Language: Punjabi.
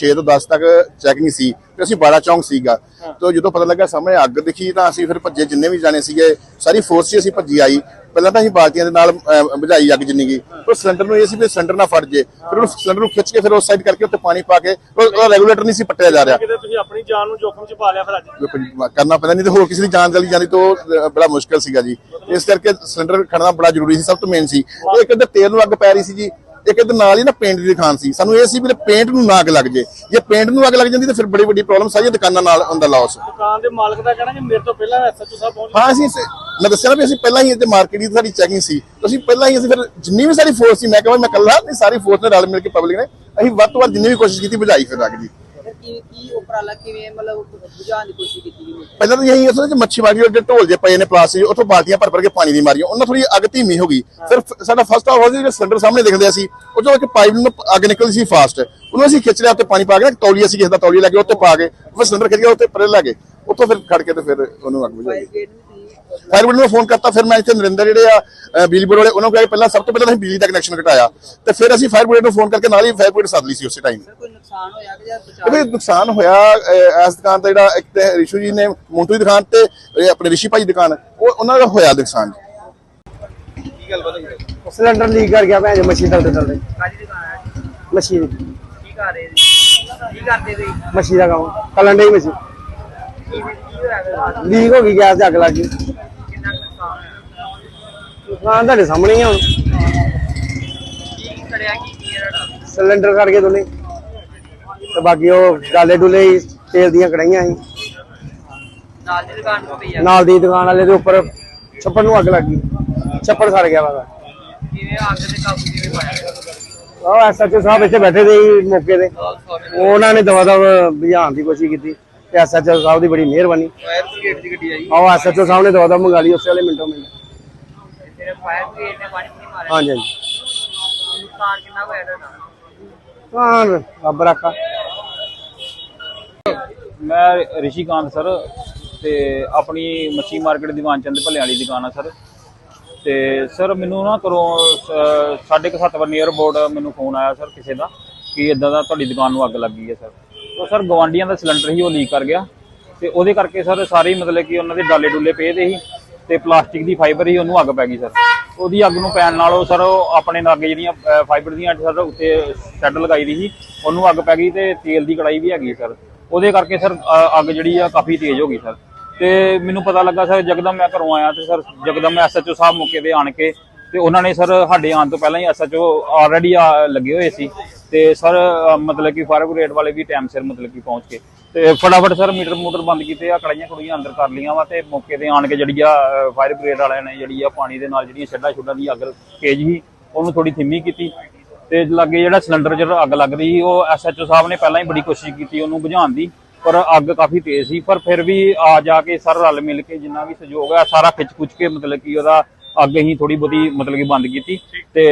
6 ਤੋਂ 10 ਤੱਕ ਚੈਕਿੰਗ ਸੀ ਤੇ ਅਸੀਂ 12 ਚੌਂਕ ਸੀਗਾ। ਤੇ ਜਦੋਂ ਪਤਾ ਲੱਗਾ ਸਾਹਮਣੇ ਅੱਗ ਦਿਖੀ ਤਾਂ ਅਸੀਂ ਫਿਰ ਭੱਜੇ ਜਿੰਨੇ ਵੀ ਜਾਣੇ ਸੀਗੇ ਸਾਰੀ ਫੋਰਸ ਹੀ ਅਸੀਂ ਭੱਜੀ ਆਈ। ਪਹਿਲਾਂ ਤਾਂ ਅਸੀਂ ਬਾਲਟੀਆਂ ਦੇ ਨਾਲ ਬੁਝਾਈ ਅੱਗ ਜਿੰਨੀ ਗਈ ਪਰ ਸਿਲੰਡਰ ਨੂੰ ਇਹ ਸੀ ਵੀ ਸਿਲੰਡਰ ਨਾ ਫਟ ਜੇ। ਫਿਰ ਉਹ ਸਿਲੰਡਰ ਨੂੰ ਖਿੱਚ ਕੇ ਫਿਰ ਉਸ ਸਾਈਡ ਕਰਕੇ ਉੱਤੇ ਪਾਣੀ ਪਾ ਕੇ ਉਹ- ਉਹਦਾ ਰੈਗੂਲੇਟਰ ਨਹੀਂ ਸੀ ਪੱਟਿਆ ਜਾ ਰਿਹਾ। ਕਿਤੇ ਤੁਸੀਂ ਆਪਣੀ ਜਾਨ ਨੂੰ ਜੋਖਮ 'ਚ ਪਾ ਲਿਆ ਫਿਰ ਅੱਜ। ਕਰਨਾ ਪੈਂਦਾ ਨਹੀਂ ਤੇ ਹੋਰ ਕਿਸੇ ਦੀ ਜਾਨ ਚਲੀ ਜਾਂਦੀ ਤਾਂ ਬੜਾ ਮੁਸ਼ਕਲ ਸੀਗਾ ਜੀ। ਇਸ ਕਰਕੇ ਸਿਲੰਡਰ ਖੜਨਾ ਬੜਾ ਜ਼ਰੂਰੀ ਸੀ ਸਭ ਤੋਂ ਮੇਨ ਸੀ। ਇੱਕ ਇੱਧਰ ਤੇਲ ਨੂੰ ਅੱਗ ਪੈ ਰਹੀ ਸੀ ਜੀ। ਇੱਕ ਇੱਧਰ ਨਾਲ ਹੀ ਨਾ ਪੇਂਟ ਦੀ ਦੁਕਾਨ ਸੀ। ਸਾਨੂੰ ਇਹ ਸੀ ਵੀ ਪੇਂਟ ਨੂੰ ਨਾ ਅੱਗ ਲੱਗ ਜੇ। ਜੇ ਪੇਂਟ ਨੂੰ ਅੱਗ ਲੱਗ ਜਾਂਦੀ ਤਾਂ ਫਿਰ ਬੜੀ ਵੱਡੀ ਪ੍ਰੋਬਲਮ ਸਾਰੀਆਂ ਦੁਕਾਨਾਂ ਨਾਲ ਹੁੰਦਾ ਲਾਸ ਦੁਕਾਨ ਦੇ ਮਾਲਕ ਦਾ ਕਹਿਣਾ ਕਿ ਮੇਰੇ ਤੋਂ ਪਹਿਲਾਂ ਐਸਐਚਓ ਸਾਹਿਬ ਪਹੁੰਚ ਹਾਂ ਅਸੀਂ ਮੈਂ ਦੱਸਿਆ ਨਾ ਵੀ ਅਸੀਂ ਪਹਿਲਾਂ ਹੀ ਇੱਥੇ ਮਾਰਕੀਟ ਦੀ ਸਾਡੀ ਚੈਕਿੰਗ ਸੀ। ਅਸੀਂ ਪਹਿਲਾਂ ਹੀ ਅਸੀਂ ਫਿਰ ਜਿੰਨੀ ਵੀ ਸਾਡੀ ਫੋਰਸ ਸੀ ਮੈਂ ਕਹਾਂ ਮੈਂ ਇਕੱਲਾ ਨਹੀਂ ਸਾਰੀ ਫੋਰਸ ਨੇ ਰਲ ਮਿਲ ਕੇ ਪਬਲਿਕ ਨੇ ਅਸੀਂ ਵੱਧ ਤੋਂ ਵੱਧ ਜਿੰਨੀ ਵੀ ਕੋਸ਼ਿਸ਼ ਕੀਤੀ ਬੁਝਾਈ ਫਿਰ ਫਿਰ ਕੀ ਕੀ ਉਪਰਾਲਾ ਕਿਵੇਂ ਮਤਲਬ ਬੁਝਾਉਣ ਦੀ ਕੋਸ਼ਿਸ਼ ਕੀਤੀ ਗਈ ਪਹਿਲਾਂ ਤਾਂ ਇਹੀ ਅਸਲ ਵਿੱਚ ਮੱਛੀ ਮਾਰੀ ਦੇ ਢੋਲ ਜੇ ਪਏ ਨੇ ਪਲਾਸਟਿਕ ਉੱਥੋਂ ਬਾਲਟੀਆਂ ਭਰ ਭਰ ਕੇ ਪਾਣੀ ਦੀ ਮਾਰੀਆਂ ਉਹਨਾਂ ਥੋੜੀ ਅੱਗ ਧੀਮੀ ਹੋ ਗਈ। ਫਿਰ ਫ- ਸਾਡਾ ਫਸਟ ਆਫ ਆਲ ਜਿਹੜਾ ਸਿਲੰਡਰ ਸਾਹਮਣੇ ਦਿਖਦੇ ਸੀ ਉਹ ਚੋਂ ਇੱਕ ਪਾਈਪ ਨੂੰ ਅੱਗ ਨਿਕਲਦੀ ਸੀ ਫਾਸਟ ਉਹਨੂੰ ਅਸੀਂ ਖਿੱਚ ਲਿਆ ਉੱਤੇ ਪਾਣੀ ਪਾ ਕੇ ਨਾ ਤੌਲੀਆ ਸੀ ਕਿਸੇ ਦਾ ਤੌਲੀਆ ਲੱਗੇ ਉੱਤੇ ਪਾ ਕੇ ਫਿਰ ਸਿਲੰਡਰ ਖਿੱਚ ਗਿਆ ਉੱਤੇ ਪਰੇ ਲੈ ਗਏ। ਉੱਥੋਂ ਫਿਰ ਖੜ ਕੇ ਤੇ ਫਿਰ ਉਹਨੂੰ ਅੱਗ ਬੁਝਾਈ। ਫਾਇਰ ਬ੍ਰਿਗੇਡ ਨੂੰ ਫੋਨ ਕਰਤਾ ਫਿਰ ਮੈਂ ਇੱਥੇ ਨਰਿੰਦਰ ਜਿਹੜੇ ਆ ਬਿਜਲੀ ਬੋਰਡ ਵਾਲੇ ਉਹਨਾਂ ਨੂੰ ਕਿਹਾ ਕਿ ਪਹਿਲਾਂ ਸਭ ਤੋਂ ਪਹਿਲਾਂ ਅਸੀਂ ਬਿਜਲੀ ਦਾ ਕਨੈਕਸ਼ਨ ਘਟਾਇਆ। ਤੇ ਫਿਰ ਅਸੀਂ ਫਾਇਰ ਬ੍ਰਿਗੇਡ ਨੂੰ ਫੋਨ ਕਰਕੇ ਨਾਲ ਹੀ ਫਾਇਰ ਬ੍ਰਿਗੇਡ ਸੱਦ ਲਈ ਸੀ ਉਸੇ ਟਾਈਮ ਕੋਈ ਨੁਕਸਾਨ ਹੋਇਆ ਕਿ ਜਾਂ ਬਚਾਅ? ਨੁਕਸਾਨ ਹੋਇਆ ਅ, ਇਸ ਦੁਕਾਨ ਤੇ ਜਿਹੜਾ ਇੱਕ ਤੇ ਰਿਸ਼ੂ ਜੀ ਨੇ ਮੋਂਟੂ ਦੀ ਦੁਕਾਨ ਤੇ ਇਹ ਆਪਣੇ ਰਿਸ਼ੀ ਭਾਈ ਦੀ ਦੁਕਾਨ ਉਹ ਉਹਨਾਂ ਦਾ ਹੋਇਆ ਨੁਕਸਾਨ ਸਿਲੰਡਰ ਲੀਕ ਕਰ ਗਿਆ ਭੈਣ ਜੀ ਮੱਛੀ ਡਲਦੇ ਡਲਦੇ ਕਾਜੀ ਦੁਕਾਨ ਹੈ? ਦੀ। ਕੀ ਕਰ ਰਹੇ ਸੀ ਕੀ ਕਰਦੇ ਸੀ ਮੱਛੀ ਦਾ ਕੰਮ ਕੱਲਣ ਡਈ ਮੱਛੀ ਲੀਕ ਹੋ ਗਈ ਗੈਸ ਤੇ ਅੱਗ ਲੱਗ ਗਈ। ਨੁਕਸਾਨ ਤੁਹਾਡੇ ਸਾਹਮਣੇ ਹੀ ਆ ਹੁਣ। ਕੀ ਕੀ ਕਰਿਆ ਕੀ ਕੀ ਹੈ ਤੁਹਾਡਾ ਸਿਲੰਡਰ ਕੱਢ ਕੇ ਦੋਨੇ। ਤੇ ਬਾਕੀ ਉਹ ਡਾਲੇ ਡੁਲੇ ਤੇਲ ਦੀਆਂ ਕੜਾਈਆਂ ਸੀ। ਨਾਲ ਦੀ ਦੁਕਾਨ ਤੋਂ ਪਈ ਆ। ਨਾਲ ਦੀ ਦੁਕਾਨ ਵਾਲੇ ਦੇ ਉੱਪਰ ਛੱਪੜ ਨੂੰ ਅੱਗ ਲੱਗ ਗਈ। ਛੱਪੜ ਸੜ ਗਿਆ ਵਾ। ਕਿਵੇਂ ਅੱਗ ਤੇ ਕਾਬੂ ਕਿਵੇਂ ਪਾਇਆ ਉਹ ਐਸਐਚਓ ਸਾਹਿਬ ਇੱਥੇ ਬੈਠੇ ਦੇ ਸੀ ਮੌਕੇ ਤੇ। ਉਹਨਾਂ ਨੇ ਦਵਾ ਦਵ ਬੁਝਾਉਣ ਦੀ ਕੋਸ਼ਿਸ਼ ਕੀਤੀ। ਤੇ ਐਸਐਚਓ ਸਾਹਿਬ ਦੀ ਬੜੀ ਮਿਹਰਬਾਨੀ। ਫਾਇਰ ਬ੍ਰਿਗੇਡ ਦੀ ਗੱਡੀ ਆਈ। ਆਹ ਐਸਐਚਓ ਸਾਹਿਬ ਨੇ ਦਵਾ ਦਵ ਮੰਗਾ ਲਈ ਉਸੇ ਵੇਲੇ ਮਿੰਟੋ ਮਿੰਟ। ਫਿਰ ਫਾਇਰ ਬ੍ਰਿਗੇਡ ਨੇ ਪਾਣੀ ਨਹੀਂ ਮਾਰਿਆ। ਹਾਂਜੀ ਹਾਂਜੀ। ਨੁਕਸਾਨ ਕਿੰਨਾ ਹੋਇਆ ਰੱਬ ਰੱਖਾ। ਮੈਂ ਰਿਸ਼ੀਕਾਂਤ ਸਰ ਤੇ ਆਪਣੀ ਮੱਛੀ ਮਾਰਕੀਟ ਦੀਵਾਨ ਚੰਦ ਭੱਲੇ ਵਾਲੀ ਦੁਕਾਨ ਆ ਸਰ। ਤੇ ਸਰ ਮੈਨੂੰ ਨਾ ਕਰੋ ਸਾਢੇ ਕੁ ਸੱਤ ਵਜੇ ਨੀਅਰ ਬੋਰਡ ਮੈਨੂੰ ਫੋਨ ਆਇਆ ਸਰ ਕਿਸੇ ਦਾ ਕਿ ਇਦਾਂ ਦਾ ਤੁਹਾਡੀ ਦੁਕਾਨ ਨੂੰ ਅੱਗ ਲੱਗੀ ਹੈ ਸਰ। ਉਹ ਸਰ ਗਵਾਂਡੀਆਂ ਦਾ ਸਿਲੰਡਰ ਹੀ ਉਹ ਲੀਕ ਕਰ ਗਿਆ ਤੇ ਉਹਦੇ ਕਰਕੇ ਸਰ ਸਾਰੇ ਮਤਲਬ ਕਿ ਉਹਨਾਂ ਦੇ ਡਾਲੇ ਡੁੱਲੇ ਪਏ ਦੇ ਸੀ ਤੇ ਪਲਾਸਟਿਕ ਦੀ ਫਾਈਬਰ ਹੀ ਉਹਨੂੰ ਅੱਗ ਪੈ ਗਈ ਸਰ। ਉਹਦੀ ਅੱਗ ਨੂੰ ਪੈਣ ਨਾਲ ਉਹ ਸਰ ਉਹ ਆਪਣੇ ਲਾਗੇ ਜਿਹੜੀਆਂ ਫਾਈਬਰ ਦੀਆਂ ਸਰ ਉੱਤੇ ਸ਼ੈੱਡ ਲਗਾਈ ਦੀ ਸੀ, ਉਹਨੂੰ ਅੱਗ ਪੈ ਗਈ ਤੇ ਤੇਲ ਦੀ ਕੜਾਈ ਵੀ ਹੈਗੀ ਸਰ। ਉਹਦੇ ਕਰਕੇ ਸਰ ਅੱਗ ਜਿਹੜੀ ਆ ਕਾਫੀ ਤੇਜ਼ ਹੋ ਗਈ ਸਰ। ਤੇ ਮੈਨੂੰ ਪਤਾ ਲੱਗਾ ਸਰ ਜਕਦਮ ਮੈਂ ਘਰੋਂ ਆਇਆ ਤੇ ਸਰ ਜਗਦਮ ਮੈਂ ਐਸਐਚਓ ਸਾਹਿਬ ਮੌਕੇ ਤੇ ਆਣ ਕੇ ਤੇ ਉਹਨਾਂ ਨੇ ਸਰ ਸਾਡੇ ਆਉਣ ਤੋਂ ਪਹਿਲਾਂ ਹੀ ਐਸਐਚਓ ਆਲਰੇਡੀ ਲੱਗੇ ਹੋਏ ਸੀ। ਤੇ ਸਰ ਮਤਲਬ ਕਿ ਫਾਇਰ ਬ੍ਰਿਗੇਡ ਵਾਲੇ ਵੀ ਟਾਈਮ ਸਿਰ ਮਤਲਬ ਕਿ ਪਹੁੰਚ ਕੇ ਤੇ ਫਟਾਫਟ ਸਰ, ਮੀਟਰ ਮੂਟਰ ਬੰਦ ਕੀਤੇ ਆ ਕੜਾਈਆਂ ਕੁੜੀਆਂ ਅੰਦਰ ਕਰ ਲਈਆਂ ਵਾ ਤੇ ਮੌਕੇ ਤੇ ਆਣ ਕੇ ਜਿਹੜੀ ਆ ਫਾਇਰ ਬ੍ਰਿਗੇਡ ਵਾਲਿਆਂ ਨੇ ਜਿਹੜੀ ਆ ਪਾਣੀ ਦੇ ਨਾਲ ਜਿਹੜੀਆਂ ਛੱਡਾਂ ਛੁੱਡਾਂ ਦੀ ਅੱਗ ਤੇਜ਼ ਸੀ, ਉਹਨੂੰ ਥੋੜੀ ਥਿੰਮੀ ਕੀਤੀ। ਤੇ ਲਾਗੇ ਜਿਹੜਾ ਸਿਲੰਡਰ ਜਿਹੜਾ ਅੱਗ ਲੱਗਦੀ ਸੀ, ਉਹ ਐਸਐਚਓ ਸਾਹਿਬ ਨੇ ਪਹਿਲਾਂ ਹੀ ਬੜੀ ਕੋਸ਼ਿਸ਼ ਕੀਤੀ, ਉਹਨੂੰ ਬੁਝਾਉਣ ਦੀ, ਪਰ ਅੱਗ ਕਾਫੀ ਤੇਜ਼ ਸੀ। ਪਰ ਫਿਰ ਵੀ ਆ ਜਾ ਕੇ ਸਰ ਰਲ ਮਿਲ ਕੇ ਜਿੰਨਾ ਵੀ ਸਹਿਯੋਗ ਹੈ ਸਾਰਾ ਖਿੱਚ ਖੁੱਚ ਕੇ ਮਤਲਬ ਕਿ ਉਹਦਾ ਅੱਗ ਹੀ ਥੋੜੀ ਬਹੁਤੀ ਮਤਲਬ ਕਿ ਬੰਦ ਕੀਤੀ। ਤੇ